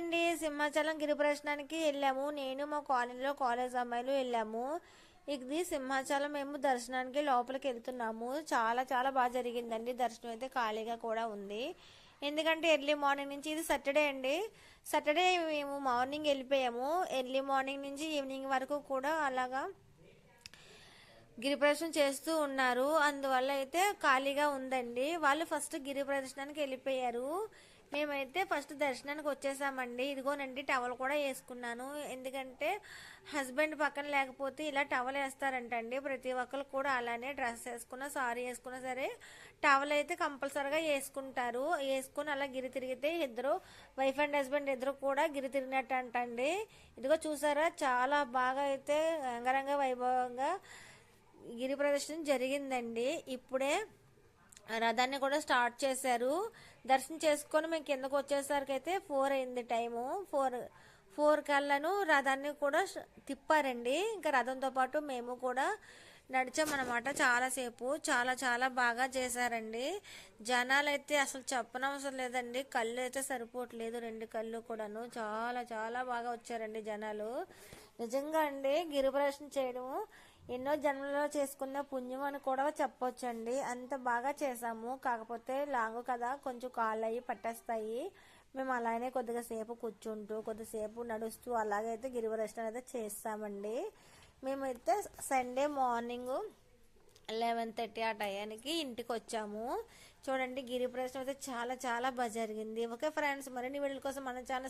అండి. సింహాచలం గిరి ప్రదర్శనానికి వెళ్ళాము. నేను మా కాలనీలో కాలేజ్ అమ్మాయిలు వెళ్ళాము. ఇది సింహాచలం మేము దర్శనానికి లోపలికి వెళ్తున్నాము. చాలా చాలా బాగా జరిగిందండి. దర్శనం అయితే ఖాళీగా కూడా ఉంది. ఎందుకంటే ఎర్లీ మార్నింగ్ నుంచి ఇది సాటర్డే అండి. సాటర్డే మేము మార్నింగ్ వెళ్ళిపోయాము. ఎర్లీ మార్నింగ్ నుంచి ఈవినింగ్ వరకు కూడా అలాగా గిరి ప్రదర్శన చేస్తూ ఉన్నారు. అందువల్ల అయితే ఖాళీగా ఉందండి. వాళ్ళు ఫస్ట్ గిరి ప్రదర్శనానికి వెళ్ళిపోయారు. మేమైతే ఫస్ట్ దర్శనానికి వచ్చేసామండి. ఇదిగోనండి టవల్ కూడా వేసుకున్నాను. ఎందుకంటే హస్బెండ్ పక్కన లేకపోతే ఇలా టవల్ వేస్తారంటండి. ప్రతి ఒక్కరు కూడా అలానే డ్రెస్ వేసుకున్నా సారీ వేసుకున్నా సరే టవల్ అయితే కంపల్సరీగా వేసుకుంటారు. వేసుకుని అలా గిరి తిరిగితే ఇద్దరు వైఫ్ అండ్ హస్బెండ్ ఇద్దరు కూడా గిరి తిరిగినట్టు అంటండి ఇదిగో చూసారా చాలా బాగా అయితే అంగరంగ వైభవంగా గిరి ప్రదర్శన జరిగిందండి. ఇప్పుడే రథాన్ని కూడా స్టార్ట్ చేశారు. దర్శనం చేసుకొని మేము కిందకు వచ్చేసరికి అయితే ఫోర్ అయింది టైము. ఫోర్ ఫోర్ కల్లను రథాన్ని కూడా తిప్పారండి. ఇంకా రథంతో పాటు మేము కూడా నడిచామన్నమాట చాలాసేపు. చాలా చాలా బాగా చేశారండి. జనాలు అయితే అసలు చెప్పనవసరం లేదండి. కళ్ళు అయితే సరిపోవట్లేదు రెండు కళ్ళు కూడాను. చాలా చాలా బాగా వచ్చారండి జనాలు. నిజంగా అండి గిరి చేయడము ఎన్నో జన్మలలో చేసుకున్న పుణ్యం అని కూడా చెప్పొచ్చండి. అంత బాగా చేసాము కాకపోతే లాంగ్ కదా కొంచెం కాళ్ళు అయ్యి పట్టేస్తాయి. మేము అలానే కొద్దిగా సేపు కూర్చుంటూ కొద్దిసేపు నడుస్తూ అలాగైతే గిరివరక్షణ అయితే చేస్తామండి. మేమైతే సండే మార్నింగ్ లెవెన్ థర్టీ ఆ టయానికి ఇంటికి వచ్చాము చూడండి గిరి ప్రదర్శన అయితే చాలా చాలా బాగా జరిగింది. ఓకే ఫ్రెండ్స్ మరిన్ని వీడియోల కోసం మన ఛానల్